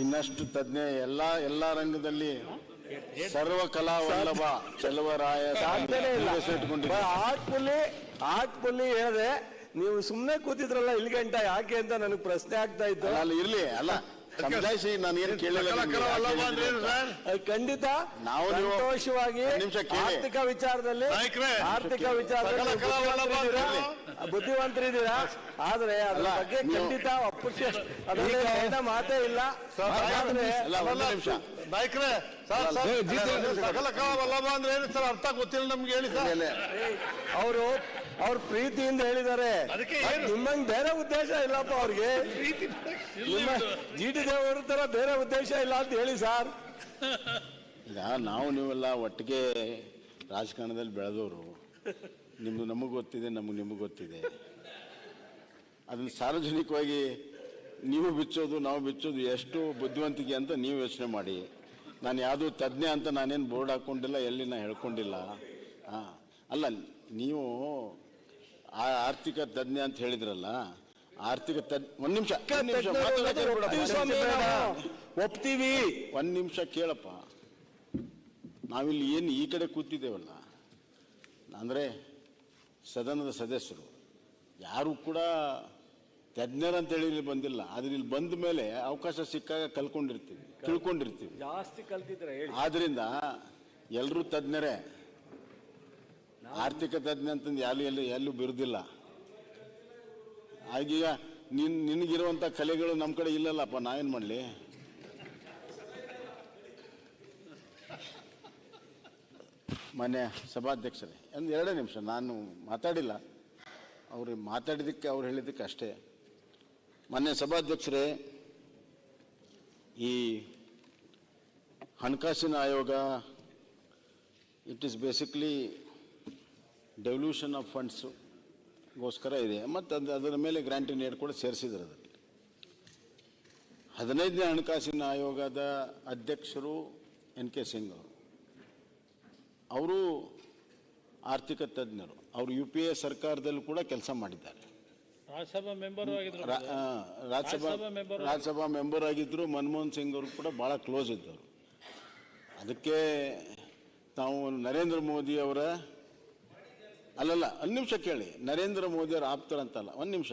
ಇನ್ನಷ್ಟು ತಜ್ಞ ಎಲ್ಲ ಎಲ್ಲ ರಂಗದಲ್ಲಿ ಸರ್ವ ಕಲಾ ವಲ್ಲಭ ಚೆಲುವರಾಯ ಆರ್ಟ್ಫುಲ್ಲಿ ಹೇಳಿದೆ ನೀವು ಸುಮ್ಮನೆ ಕೂತಿದ್ರಲ್ಲ ಇಲ್ಲಿ ಗಂಟ ಯಾಕೆ ಅಂತ ನನಗೆ ಪ್ರಶ್ನೆ ಆಗ್ತಾ ಇತ್ತು. ಅಲ್ಲ, ಅಲ್ಲ ಇರ್ಲಿ ಅಲ್ಲ ಸಮಜಾಯಿಸಿ ನಾನು ಏನು ಕೇಳಿಲ್ಲ ಖಂಡಿತ ನಾವು ಸಂತೋಷವಾಗಿ ಒಂದ್ ನಿಮಿಷ ಕೇಳಿ. ಆರ್ಥಿಕ ವಿಚಾರದಲ್ಲಿ ಆರ್ಥಿಕ ವಿಚಾರದಲ್ಲಿ ಬುದ್ಧಿವಂತರಿದ್ದೀರಾ. ಆದ್ರೆ ಅದ್ರ ಬಗ್ಗೆ ಖಂಡಿತ ಅಪ್ಪುಷ್ಯ ಅದರಲ್ಲಿ ಏನ ಮಾತೇ ಇಲ್ಲ. ನಾಯಕರೇ ಅಲ್ಲ, ವಲ್ಲಭ ಅಂದ್ರೆ ಏನು ಸರ್ ಅರ್ಥ ಗೊತ್ತಿಲ್ಲ ನಮ್ಗೆ ಹೇಳಿ ಸರ್. ಅವರು ಅವ್ರ ಪ್ರೀತಿಯಿಂದ ಹೇಳಿದ್ದಾರೆ. ನಿಮ್ಮಂಗ್ ಬೇರೆ ಉದ್ದೇಶ ಇಲ್ಲಪ್ಪ ಅವ್ರಿಗೆ. ಜಿ ಟಿ ದೇವರ ತರ ಬೇರೆ ಉದ್ದೇಶ ಇಲ್ಲ ಅಂತ ಹೇಳಿ ಸರ್. ಈಗ ನಾವು ನೀವೆಲ್ಲ ಒಟ್ಟಿಗೆ ರಾಜಕಾರಣದಲ್ಲಿ ಬೆಳೆದವರು. ನಿಮ್ದು ನಮಗೆ ಗೊತ್ತಿದೆ ನಮಗೆ ನಿಮಗೆ ಗೊತ್ತಿದೆ. ಅದನ್ನು ಸಾರ್ವಜನಿಕವಾಗಿ ನೀವು ಬಿಚ್ಚೋದು ನಾವು ಬಿಚ್ಚೋದು ಎಷ್ಟು ಬುದ್ಧಿವಂತಿಕೆ ಅಂತ ನೀವು ಯೋಚನೆ ಮಾಡಿ. ನಾನು ಯಾವುದೂ ತಜ್ಞ ಅಂತ ನಾನೇನು ಬೋರ್ಡ್ ಹಾಕ್ಕೊಂಡಿಲ್ಲ ಎಲ್ಲಿ ನಾ ಹೇಳ್ಕೊಂಡಿಲ್ಲ. ಹಾಂ ಅಲ್ಲ ನೀವು ಆ ಆರ್ಥಿಕ ತಜ್ಞ ಅಂತ ಹೇಳಿದ್ರಲ್ಲ ಆರ್ಥಿಕ ತಜ್ಞ ಒಂದು ನಿಮಿಷ ಒಪ್ತೀವಿ. ಒಂದು ನಿಮಿಷ ಕೇಳಪ್ಪ. ನಾವಿಲ್ಲಿ ಏನು ಈ ಕಡೆ ಕೂತಿದ್ದೇವಲ್ಲ ಅಂದರೆ ಸದನದ ಸದಸ್ಯರು. ಯಾರು ಕೂಡ ತಜ್ಞರಂತೇಳಿ ಇಲ್ಲಿ ಬಂದಿಲ್ಲ. ಆದ್ರೆ ಇಲ್ಲಿ ಬಂದ ಮೇಲೆ ಅವಕಾಶ ಸಿಕ್ಕಾಗ ಕಲ್ಕೊಂಡಿರ್ತೀವಿ ತಿಳ್ಕೊಂಡಿರ್ತೀವಿ. ಜಾಸ್ತಿ ಕಲ್ತಿದ್ರೆ ಆದ್ರಿಂದ ಎಲ್ಲರೂ ತಜ್ಞರೇ. ಆರ್ಥಿಕ ತಜ್ಞ ಅಂತಂದು ಯಾರು ಎಲ್ಲಿ ಎಲ್ಲೂ ಬಿರುದಿಲ್ಲ. ಆಗೀಗ ನಿನ್ ನಿನಗಿರುವಂಥ ಕಲೆಗಳು ನಮ್ಮ ಕಡೆ ಇಲ್ಲಲ್ಲಪ್ಪ ನಾವೇನು ಮಾಡಲಿ? ಮಾನ್ಯ ಸಭಾಧ್ಯಕ್ಷರೇ. ಒಂದು ಎರಡೇ ನಿಮಿಷ, ನಾನು ಮಾತಾಡಿಲ್ಲ. ಅವರು ಮಾತಾಡಿದ್ದಕ್ಕೆ, ಅವ್ರು ಹೇಳಿದ್ದಕ್ಕೆ ಅಷ್ಟೇ. ಮಾನ್ಯ ಸಭಾಧ್ಯಕ್ಷರೇ, ಈ ಹಣಕಾಸಿನ ಆಯೋಗ it is basically devolution of funds ಗೋಸ್ಕರ ಇದೆ. ಮತ್ತು ಅದು, ಅದರ ಮೇಲೆ ಗ್ರ್ಯಾಂಟಿ ನೇಡ್ ಕೂಡ ಸೇರಿಸಿದ್ರು ಅದರಲ್ಲಿ ಹದಿನೈದನೇ ಹಣಕಾಸಿನ ಆಯೋಗದ ಅಧ್ಯಕ್ಷರು ಎನ್ ಕೆ ಸಿಂಗ್ ಅವರು. ಅವರು ಆರ್ಥಿಕ ತಜ್ಞರು. ಅವರು ಯು ಪಿ ಎ ಸರ್ಕಾರದಲ್ಲೂ ಕೂಡ ಕೆಲಸ ಮಾಡಿದ್ದಾರೆ. ರಾಜ್ಯಸಭಾ ಮೆಂಬರ್ ಆಗಿದ್ರು ರಾಜ್ಯಸಭಾ ರಾಜ್ಯಸಭಾ ಮೆಂಬರ್. ಆಗಿದ್ದರು ಮನಮೋಹನ್ ಸಿಂಗ್ ಅವರು ಕೂಡ ಭಾಳ ಕ್ಲೋಸ್ ಇದ್ದರು ಅದಕ್ಕೆ ತಾವು ನರೇಂದ್ರ ಮೋದಿ ಅವರ ಅಲ್ಲಲ್ಲ ಒಂದು ನಿಮಿಷ ಕೇಳಿ. ನರೇಂದ್ರ ಮೋದಿ ಅವರ ಆಪ್ತರಂತಲ್ಲ ಒಂದು ನಿಮಿಷ.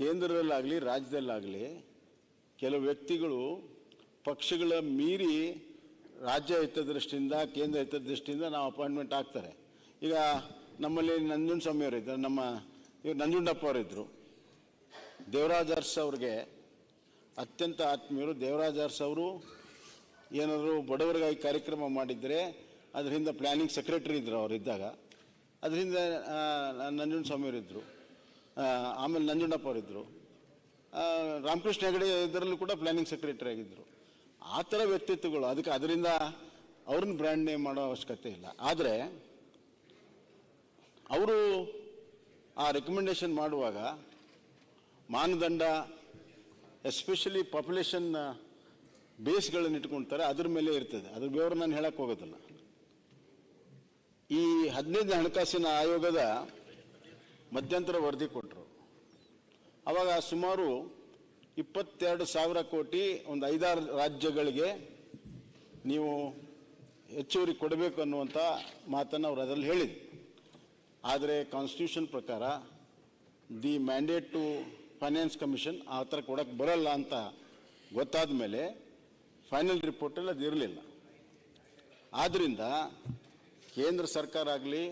ಕೇಂದ್ರದಲ್ಲಾಗಲಿ ರಾಜ್ಯದಲ್ಲಾಗಲಿ ಕೆಲವು ವ್ಯಕ್ತಿಗಳು ಪಕ್ಷಗಳ ಮೀರಿ ರಾಜ್ಯ ಹಿತದೃಷ್ಟಿಯಿಂದ, ಕೇಂದ್ರ ಹಿತದೃಷ್ಟಿಯಿಂದ ನಾವು ಅಪಾಯಿಂಟ್ಮೆಂಟ್ ಆಗ್ತಾರೆ. ಈಗ ನಮ್ಮಲ್ಲಿ ನಂಜುಂಡ ಸ್ವಾಮಿ ಅವರು ಇದ್ದಾರೆ ನಮ್ಮ ಇವ್ರು ನಂಜುಂಡಪ್ಪ ಅವರಿದ್ದರು ದೇವರಾಜ್ ಅರ್ಸ್ ಅವ್ರಿಗೆ ಅತ್ಯಂತ ಆತ್ಮೀಯರು. ದೇವರಾಜ್ ಅರ್ಸ್ ಅವರು ಏನಾದರೂ ಬಡವರಿಗಾಗಿ ಕಾರ್ಯಕ್ರಮ ಮಾಡಿದರೆ ಅದರಿಂದ ಪ್ಲ್ಯಾನಿಂಗ್ ಸೆಕ್ರೆಟರಿ ಇದ್ದರು ಅವರು ಇದ್ದಾಗ. ಅದರಿಂದ ನಂಜುಂಡ ಸ್ವಾಮಿಯವರು ಇದ್ದರು ಆಮೇಲೆ ನಂಜುಂಡಪ್ಪ ಅವರಿದ್ದರು ರಾಮಕೃಷ್ಣ ಹೆಗಡೆ ಇದರಲ್ಲೂ ಕೂಡ ಪ್ಲ್ಯಾನಿಂಗ್ ಸೆಕ್ರೆಟರಿ ಆಗಿದ್ದರು ಆ ಥರ ವ್ಯಕ್ತಿತ್ವಗಳು. ಅದಕ್ಕೆ ಅದರಿಂದ ಅವ್ರನ್ನ ಬ್ರ್ಯಾಂಡ್ ನೇಮ್ ಮಾಡೋ ಅವಶ್ಯಕತೆ ಇಲ್ಲ. ಆದರೆ ಅವರು ಆ ರೆಕಮೆಂಡೇಶನ್ ಮಾಡುವಾಗ ಮಾನದಂಡ ಎಸ್ಪೆಷಲಿ ಪಾಪ್ಯುಲೇಷನ್ ಬೇಸ್ಗಳನ್ನು ಇಟ್ಕೊಳ್ತಾರೆ ಅದ್ರ ಮೇಲೆ ಇರ್ತದೆ. ಅದ್ರ ವಿವರ ನಾನು ಹೇಳಕ್ಕೆ ಹೋಗೋದಿಲ್ಲ. ಈ ಹದಿನೈದನೇ ಹಣಕಾಸಿನ ಆಯೋಗದ ಮಧ್ಯಂತರ ವರದಿ ಕೊಟ್ಟರು ಅವಾಗ ಸುಮಾರು ಇಪ್ಪತ್ತೆರಡು ಸಾವಿರ ಕೋಟಿ ಒಂದು ಐದಾರು ರಾಜ್ಯಗಳಿಗೆ ನೀವು ಹೆಚ್ಚುವರಿ ಕೊಡಬೇಕು ಅನ್ನುವಂಥ ಮಾತನ್ನು ಅವರು ಅದರಲ್ಲಿ ಹೇಳಿದ್ರು. ಆದರೆ ಕಾನ್ಸ್ಟಿಟ್ಯೂಷನ್ ಪ್ರಕಾರ the mandate to finance commission ಆ ಥರ ಕೊಡೋಕ್ಕೆ ಬರಲ್ಲ ಅಂತ ಗೊತ್ತಾದ ಮೇಲೆ ಫೈನಲ್ ರಿಪೋರ್ಟಲ್ಲಿ ಅದು ಇರಲಿಲ್ಲ. ಆದ್ದರಿಂದ ಕೇಂದ್ರ ಸರ್ಕಾರ ಆಗಲಿ,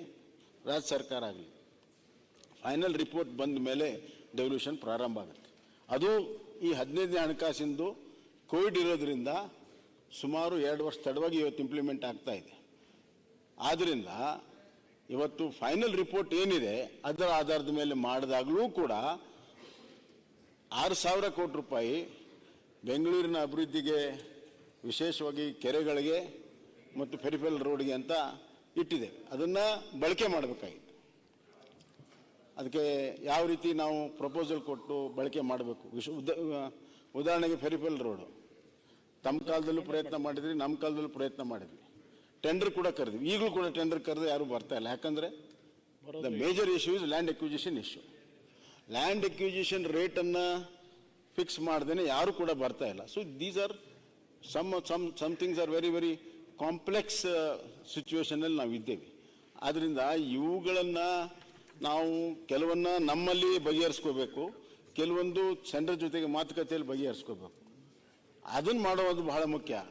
ರಾಜ್ಯ ಸರ್ಕಾರ ಆಗಲಿ ಫೈನಲ್ ರಿಪೋರ್ಟ್ ಬಂದ ಮೇಲೆ ಡೆವಲ್ಯೂಷನ್ ಪ್ರಾರಂಭ ಆಗುತ್ತೆ. ಅದು ಈ ಹದಿನೈದನೇ ಹಣಕಾಸಿಂದು ಕೋವಿಡ್ ಇರೋದ್ರಿಂದ ಸುಮಾರು ಎರಡು ವರ್ಷ ತಡವಾಗಿ ಇವತ್ತು ಇಂಪ್ಲಿಮೆಂಟ್ ಆಗ್ತಾ ಇದೆ. ಆದ್ದರಿಂದ ಇವತ್ತು ಫೈನಲ್ ರಿಪೋರ್ಟ್ ಏನಿದೆ, ಅದರ ಆಧಾರದ ಮೇಲೆ ಮಾಡಿದಾಗಲೂ ಕೂಡ ಆರು ಸಾವಿರ ಕೋಟಿ ರೂಪಾಯಿ ಬೆಂಗಳೂರಿನ ಅಭಿವೃದ್ಧಿಗೆ ವಿಶೇಷವಾಗಿ ಕೆರೆಗಳಿಗೆ ಮತ್ತು ಫೆರಿಫೆಲ್ ರೋಡ್ಗೆ ಅಂತ ಇಟ್ಟಿದೆ. ಅದನ್ನು ಬಳಕೆ ಮಾಡಬೇಕಾಗಿತ್ತು ಅದಕ್ಕೆ ಯಾವ ರೀತಿ ನಾವು ಪ್ರಪೋಸಲ್ ಕೊಟ್ಟು ಬಳಕೆ ಮಾಡಬೇಕು? ವಿಶ್ವ ಉದ- ಉದಾಹರಣೆಗೆ ಫೆರಿಫೆಲ್ ರೋಡು ತಮ್ಮ ಕಾಲದಲ್ಲೂ ಪ್ರಯತ್ನ ಮಾಡಿದ್ವಿ ನಮ್ಮ ಕಾಲದಲ್ಲೂ ಪ್ರಯತ್ನ ಮಾಡಿದ್ವಿ. ಟೆಂಡರ್ ಕೂಡ ಕರೆದ್ವಿ. ಈಗಲೂ ಕೂಡ ಟೆಂಡರ್ ಕರೆದು ಯಾರು ಬರ್ತಾ ಇಲ್ಲ. ಯಾಕಂದರೆ the major issue is land acquisition issue land acquisition ರೇಟನ್ನು fix ಮಾಡ್ದೇ ಯಾರು ಕೂಡ ಬರ್ತಾ ಇಲ್ಲ. So these are some some somethings are very very complex ಸಿಚುವೇಶನಲ್ಲಿ ನಾವು ಇದ್ದೇವೆ ಆದ್ದರಿಂದ ಇವುಗಳನ್ನು ನಾವು ಕೆಲವನ್ನ ನಮ್ಮಲ್ಲಿ ಬಗೆಹರಿಸ್ಕೋಬೇಕು, ಕೆಲವೊಂದು ಜನರ ಜೊತೆಗೆ ಮಾತುಕತೆಯಲ್ಲಿ ಬಗೆಹರಿಸ್ಕೋಬೇಕು. ಅದನ್ನು ಮಾಡೋದು ಬಹಳ ಮುಖ್ಯ.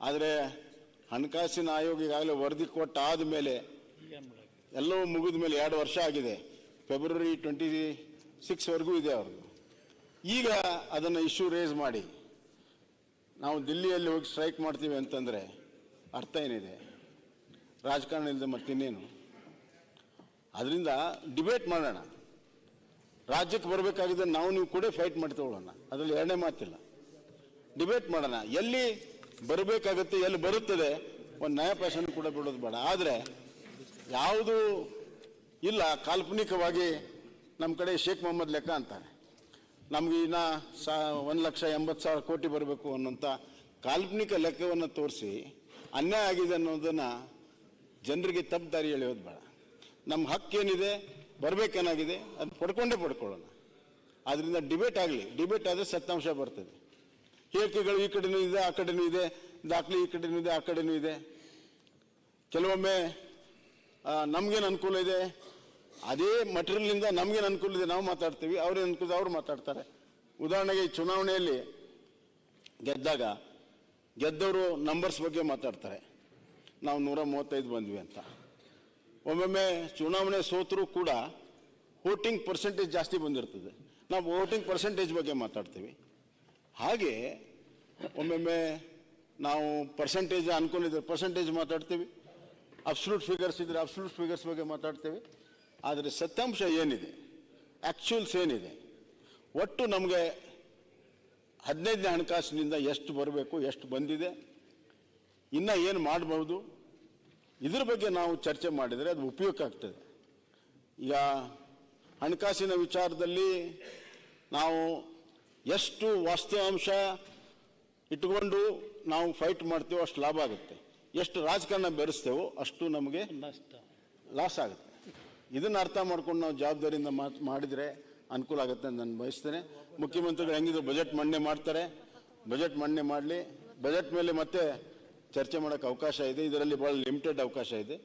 ಆದರೆ ಹಣಕಾಸಿನ ಆಯೋಗ ಈಗಾಗಲೇ ವರದಿ ಕೊಟ್ಟಾದ ಮೇಲೆ ಎಲ್ಲವೂ ಮುಗಿದ ಮೇಲೆ ಎರಡು ವರ್ಷ ಆಗಿದೆ. ಫೆಬ್ರವರಿ ಟ್ವೆಂಟಿ ಸಿಕ್ಸ್ವರೆಗೂ ಇದೆ ಅವ್ರದ್ದು. ಈಗ ಅದನ್ನು ಇಶ್ಯೂ ರೇಸ್ ಮಾಡಿ. ನಾವು ದಿಲ್ಲಿಯಲ್ಲಿ ಹೋಗಿ ಸ್ಟ್ರೈಕ್ ಮಾಡ್ತೀವಿ ಅಂತಂದರೆ ಅರ್ಥ ಏನಿದೆ? ರಾಜಕಾರಣ ಇಲ್ಲದೆ ಮತ್ತಿನ್ನೇನು? ಅದರಿಂದ ಡಿಬೇಟ್ ಮಾಡೋಣ. ರಾಜ್ಯಕ್ಕೆ ಬರಬೇಕಾಗಿದೆ ನಾವು ನೀವು ಕೂಡ ಫೈಟ್ ಮಾಡಿ ತಗೊಳ್ಳೋಣ. ಅದರಲ್ಲಿ ಎರಡನೇ ಮಾತಿಲ್ಲ. ಡಿಬೇಟ್ ಮಾಡೋಣ. ಎಲ್ಲಿ ಬರಬೇಕಾಗತ್ತೆ, ಎಲ್ಲಿ ಬರುತ್ತದೆ, ಒಂದು ನ್ಯಾಯ ಪೈಸನ್ನು ಕೂಡ ಬಿಡೋದು ಬೇಡ. ಆದರೆ ಯಾವುದು ಇಲ್ಲ, ಕಾಲ್ಪನಿಕವಾಗಿ ನಮ್ಮ ಕಡೆ ಶೇಖ್ ಮೊಹಮ್ಮದ್ ಲೆಕ್ಕ ಅಂತಾರೆ. ನಮ್ಗೆ ಇನ್ನ ಸಾ, ಒಂದು ಲಕ್ಷ ಎಂಬತ್ತು ಸಾವಿರ ಕೋಟಿ ಬರಬೇಕು ಅನ್ನೋಂಥ ಕಾಲ್ಪನಿಕ ಲೆಕ್ಕವನ್ನು ತೋರಿಸಿ ಅನ್ಯಾಯ ಆಗಿದೆ ಅನ್ನೋದನ್ನು ಜನರಿಗೆ ತಪ್ಪು ದಾರಿ ಎಳೆಯೋದು ಬೇಡ. ನಮ್ಮ ಹಕ್ಕೇನಿದೆ ಬರಬೇಕೇನಾಗಿದೆ, ಅದು ಪಡ್ಕೊಂಡೇ ಪಡ್ಕೊಳ್ಳೋಣ. ಆದ್ದರಿಂದ ಡಿಬೇಟ್ ಆಗಲಿ, ಡಿಬೇಟ್ ಆದರೆ ಸತ್ಯಾಂಶ ಬರ್ತದೆ. ಹೇಳಿಕೆಗಳು ಈ ಕಡೆನೂ ಇದೆ, ಆ ಕಡೆನೂ ಇದೆ, ದಾಖಲೆ ಈ ಕಡೆನೂ ಇದೆ, ಆ ಕಡೆನೂ ಇದೆ. ಕೆಲವೊಮ್ಮೆ ನಮಗೇನು ಅನುಕೂಲ ಇದೆ? ಅದೇ ಮಟೀರಿಯಲ್ನಿಂದ ನಮಗೇನು ಅನುಕೂಲ ಇದೆ? ನಾವು ಮಾತಾಡ್ತೀವಿ ಅವ್ರೇನು ಅನುಕೂಲ ಅವ್ರು ಮಾತಾಡ್ತಾರೆ. ಉದಾಹರಣೆಗೆ ಈ ಚುನಾವಣೆಯಲ್ಲಿ ಗೆದ್ದಾಗ, ಗೆದ್ದವರು ನಂಬರ್ಸ್ ಬಗ್ಗೆ ಮಾತಾಡ್ತಾರೆ. ನಾವು ನೂರ ಮೂವತ್ತೈದು ಬಂದ್ವಿ ಅಂತ. ಒಮ್ಮೊಮ್ಮೆ ಚುನಾವಣೆ ಸೋತರೂ ಕೂಡ ವೋಟಿಂಗ್ ಪರ್ಸೆಂಟೇಜ್ ಜಾಸ್ತಿ ಬಂದಿರ್ತದೆ. ನಾವು ವೋಟಿಂಗ್ ಪರ್ಸೆಂಟೇಜ್ ಬಗ್ಗೆ ಮಾತಾಡ್ತೀವಿ. ಹಾಗೆ ಒಮ್ಮೊಮ್ಮೆ ನಾವು ಪರ್ಸೆಂಟೇಜ್ ಅನ್ಕೊಂಡಿದ್ರೆ ಪರ್ಸೆಂಟೇಜ್ ಮಾತಾಡ್ತೀವಿ. ಅಬ್ಸಲ್ಯೂಟ್ ಫಿಗರ್ಸ್ ಇದ್ರೆ ಅಬ್ಸಲ್ಯೂಟ್ ಫಿಗರ್ಸ್ ಬಗ್ಗೆ ಮಾತಾಡ್ತೀವಿ. ಆದರೆ ಸತ್ಯಾಂಶ ಏನಿದೆ? ಆ್ಯಕ್ಚುಯಲ್ಸ್ ಏನಿದೆ? ಒಟ್ಟು ನಮಗೆ ಹದಿನೈದನೇ ಹಣಕಾಸಿನಿಂದ ಎಷ್ಟು ಬರಬೇಕು, ಎಷ್ಟು ಬಂದಿದೆ? ಇನ್ನೂ ಏನು ಮಾಡ್ಬೋದು? ಇದ್ರ ಬಗ್ಗೆ ನಾವು ಚರ್ಚೆ ಮಾಡಿದರೆ ಅದು ಉಪಯೋಗ ಆಗ್ತದೆ. ಈಗ ಹಣಕಾಸಿನ ವಿಚಾರದಲ್ಲಿ ನಾವು ಎಷ್ಟು ವಾಸ್ತವಾಂಶ ಇಟ್ಕೊಂಡು ನಾವು ಫೈಟ್ ಮಾಡ್ತೀವೋ ಅಷ್ಟು ಲಾಭ ಆಗುತ್ತೆ. ಎಷ್ಟು ರಾಜಕಾರಣ ಬೆರೆಸ್ತೇವೋ ಅಷ್ಟು ನಮಗೆ ಲಾಸ್ ಆಗುತ್ತೆ. ಇದನ್ನು ಅರ್ಥ ಮಾಡ್ಕೊಂಡು ನಾವು ಜವಾಬ್ದಾರಿಯಿಂದ ಮಾತು ಮಾಡಿದರೆ ಅನುಕೂಲ ಆಗುತ್ತೆ ಅಂತ ನಾನು ಬಯಸ್ತೇನೆ. ಮುಖ್ಯಮಂತ್ರಿಗಳು ಹೆಂಗಿದ್ರು ಬಜೆಟ್ ಮಂಡನೆ ಮಾಡ್ತಾರೆ. ಬಜೆಟ್ ಮಂಡನೆ ಮಾಡಲಿ. ಬಜೆಟ್ ಮೇಲೆ ಮತ್ತೆ ಚರ್ಚೆ ಮಾಡೋಕ್ಕೆ ಅವಕಾಶ ಇದೆ. ಇದರಲ್ಲಿ ಭಾಳ ಲಿಮಿಟೆಡ್ ಅವಕಾಶ ಇದೆ.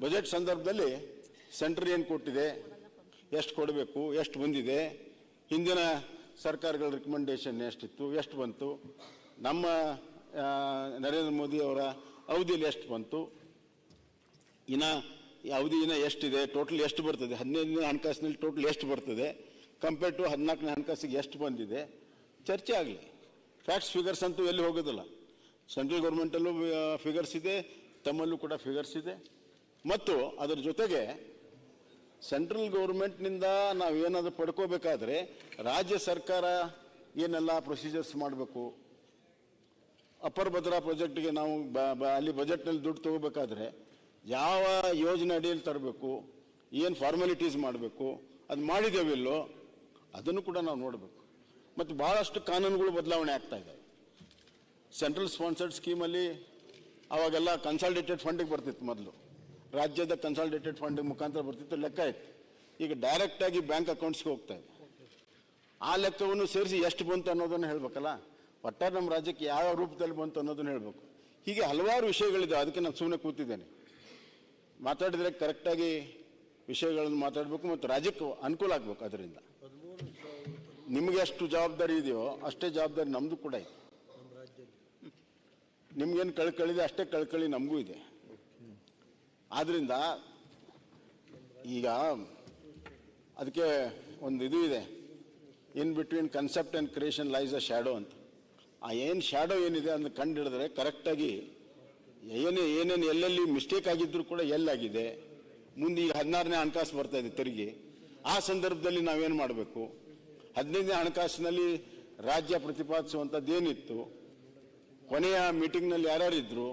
ಬಜೆಟ್ ಸಂದರ್ಭದಲ್ಲಿ ಸೆಂಟ್ರ್ ಏನು ಕೊಟ್ಟಿದೆ? ಎಷ್ಟು ಕೊಡಬೇಕು? ಎಷ್ಟು ಬಂದಿದೆ? ಹಿಂದಿನ ಸರ್ಕಾರಗಳ ರಿಕಮೆಂಡೇಷನ್ ಎಷ್ಟಿತ್ತು? ಎಷ್ಟು ಬಂತು? ನಮ್ಮ ನರೇಂದ್ರ ಮೋದಿ ಅವರ ಅವಧಿಯಲ್ಲಿ ಎಷ್ಟು ಬಂತು? ಇನ್ನ ಅವಧಿ ಇನ್ನ ಎಷ್ಟಿದೆ? ಟೋಟಲ್ ಎಷ್ಟು ಬರ್ತದೆ? ಹದಿನೈದನೇ ಹಣಕಾಸಿನಲ್ಲಿ ಟೋಟಲ್ ಎಷ್ಟು ಬರ್ತದೆ? ಕಂಪೇರ್ ಟು ಹದಿನಾಲ್ಕನೇ ಹಣಕಾಸಿಗೆ ಎಷ್ಟು ಬಂದಿದೆ? ಚರ್ಚೆ ಆಗಲಿ. ಫ್ಯಾಕ್ಟ್ಸ್ ಫಿಗರ್ಸ್ ಅಂತೂ ಎಲ್ಲಿ ಹೋಗೋದಿಲ್ಲ. ಸೆಂಟ್ರಲ್ ಗೌರ್ಮೆಂಟಲ್ಲೂ ಫಿಗರ್ಸ್ ಇದೆ, ತಮ್ಮಲ್ಲೂ ಕೂಡ ಫಿಗರ್ಸ್ ಇದೆ. ಮತ್ತು ಅದರ ಜೊತೆಗೆ ಸೆಂಟ್ರಲ್ ಗೌರ್ಮೆಂಟ್ನಿಂದ ನಾವು ಏನಾದರೂ ಪಡ್ಕೋಬೇಕಾದ್ರೆ ರಾಜ್ಯ ಸರ್ಕಾರ ಏನೆಲ್ಲ ಪ್ರೊಸೀಜರ್ಸ್ ಮಾಡಬೇಕು. ಅಪ್ಪರ್ ಭದ್ರಾ ಪ್ರಾಜೆಕ್ಟ್ಗೆ ನಾವು ಅಲ್ಲಿ ಬಜೆಟ್ನಲ್ಲಿ ದುಡ್ಡು ತಗೋಬೇಕಾದ್ರೆ ಯಾವ ಯೋಜನೆ ಅಡಿಯಲ್ಲಿ ತರಬೇಕು, ಏನು ಫಾರ್ಮಾಲಿಟೀಸ್ ಮಾಡಬೇಕು, ಅದು ಮಾಡಿದ್ದೇವಿಲ್ಲೋ ಅದನ್ನು ಕೂಡ ನಾವು ನೋಡಬೇಕು. ಮತ್ತು ಭಾಳಷ್ಟು ಕಾನೂನುಗಳು ಬದಲಾವಣೆ ಆಗ್ತಾ ಇದೆ. ಸೆಂಟ್ರಲ್ ಸ್ಪಾನ್ಸರ್ಡ್ ಸ್ಕೀಮಲ್ಲಿ ಅವಾಗೆಲ್ಲ ಕನ್ಸಾಲ್ಟೇಟೆಡ್ ಫಂಡಿಗೆ ಬರ್ತಿತ್ತು ಮೊದಲು. ರಾಜ್ಯದ ಕನ್ಸಾಲ್ಟೇಟೆಡ್ ಫಂಡಿಗೆ ಮುಖಾಂತರ ಬರ್ತಿತ್ತು, ಲೆಕ್ಕ ಇತ್ತು. ಈಗ ಡೈರೆಕ್ಟಾಗಿ ಬ್ಯಾಂಕ್ ಅಕೌಂಟ್ಸ್ಗೆ ಹೋಗ್ತಾ ಇದೆ. ಆ ಲೆಕ್ಕವನ್ನು ಸೇರಿಸಿ ಎಷ್ಟು ಬಂತು ಅನ್ನೋದನ್ನು ಹೇಳಬೇಕಲ್ಲ? ಒಟ್ಟಾರೆ ನಮ್ಮ ರಾಜ್ಯಕ್ಕೆ ಯಾವ ರೂಪದಲ್ಲಿ ಬಂತು ಅನ್ನೋದನ್ನು ಹೇಳಬೇಕು. ಹೀಗೆ ಹಲವಾರು ವಿಷಯಗಳಿದೆ ಅದಕ್ಕೆ ನಾನು ಸುಮ್ಮನೆ ಕೂತಿದ್ದೇನೆ. ಮಾತಾಡಿದರೆ ಕರೆಕ್ಟಾಗಿ ವಿಷಯಗಳನ್ನು ಮಾತಾಡಬೇಕು ಮತ್ತು ರಾಜ್ಯಕ್ಕೆ ಅನುಕೂಲ ಆಗಬೇಕು ಅದರಿಂದ. ನಿಮಗೆ ಎಷ್ಟು ಜವಾಬ್ದಾರಿ ಇದೆಯೋ ಅಷ್ಟೇ ಜವಾಬ್ದಾರಿ ನಮ್ಮದು ಕೂಡ ಇದೆ. ನಿಮ್ಗೇನು ಕಳ್ಕಳಿದೆ, ಅಷ್ಟೇ ಕಳ್ಕಳಿ ನಮಗೂ ಇದೆ. ಆದ್ರಿಂದ ಈಗ ಅದಕ್ಕೆ ಒಂದು ಇದು ಇದೆ. In between concept and creation lies a shadow ಅಂತ. ಆ ಏನು ಶ್ಯಾಡೋ ಏನಿದೆ ಅದನ್ನ ಕಂಡು ಹಿಡಿದ್ರೆ ಕರೆಕ್ಟಾಗಿ ಏನೇ, ಏನೇನು ಎಲ್ಲೆಲ್ಲಿ ಮಿಸ್ಟೇಕ್ ಆಗಿದ್ರು ಕೂಡ ಎಲ್ಲಾಗಿದೆ. ಮುಂದೆ ಈಗ ಹದಿನಾರನೇ ಹಣಕಾಸು ಬರ್ತಾ ಇದೆ ತೆರಿಗೆ. ಆ ಸಂದರ್ಭದಲ್ಲಿ ನಾವೇನು ಮಾಡಬೇಕು? ಹದಿನೈದನೇ ಹಣಕಾಸಿನಲ್ಲಿ ರಾಜ್ಯ ಪ್ರತಿಪಾದಿಸುವಂಥದ್ದು ಏನಿತ್ತು? ಕೊನೆಯ ಮೀಟಿಂಗ್ನಲ್ಲಿ ಯಾರ್ಯಾರು ಇದ್ರು